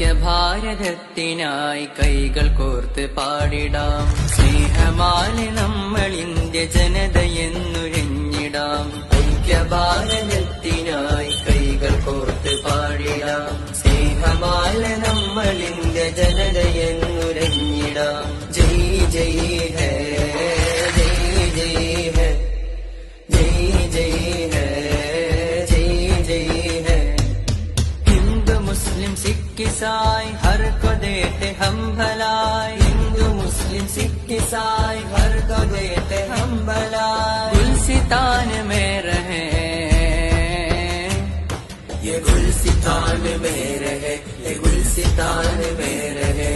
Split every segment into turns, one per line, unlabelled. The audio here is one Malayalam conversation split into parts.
ഐക്യഭാരതത്തിനായി കൈകൾ കോർത്ത് പാടിടാം. സ്നേഹമാലെ നമ്മൾ ഇന്ത്യ ജനതയെന്നുരഞ്ഞിടാം ഐക്യഭാരതത്തിനായി കൈകൾ കോർത്ത് പാടിടാം. സ്നേഹമാലെ നമ്മൾ ഇന്ത്യ ജനതയെന്നുരഞ്ഞിടാം ജയ് ജയ് ഹേ ईसाई हर को देते हम भलाई हिंदू मुस्लिम सिख ईसाई हर को देते हम भलाई गुलसितान में रहे ये गुलसितान में रहे ये गुलसितान में रहे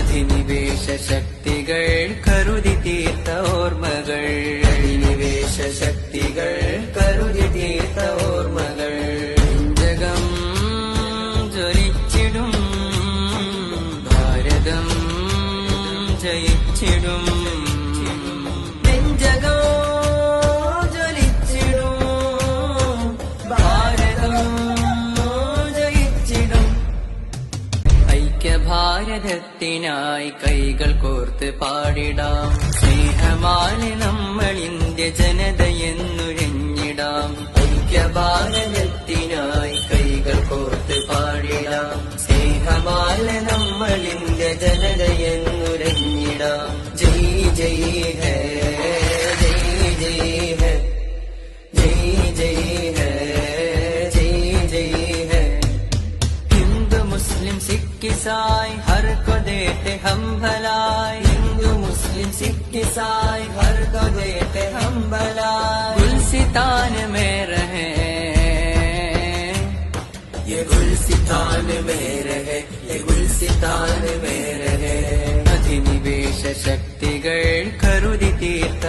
अधिनिवेश शक्तिगण करुदि तीर्थ और मगर अधिनिवेश शक्तिगण कर ജയിച്ചിടും. നെഞ്ചകോ ഭാരതം കൈകൾ കോർത്ത് പാടിടാം. സ്നേഹമാലെ നമ്മൾ ഇന്ത്യ ജനതയെന്നുരഞ്ഞിടാം ഐക്യഭാരതത്തിനായി सिख, ईसाई, हर को देते हम भलाई। हिंदू, मुस्लिम, सिख, ईसाई, हर को देते हम भलाई। गुलसितान में रहे, ये गुलसितान में रहे, ये गुलसितान में रहे। अधिनिवेश शक्ति गण करोदि तीर्थ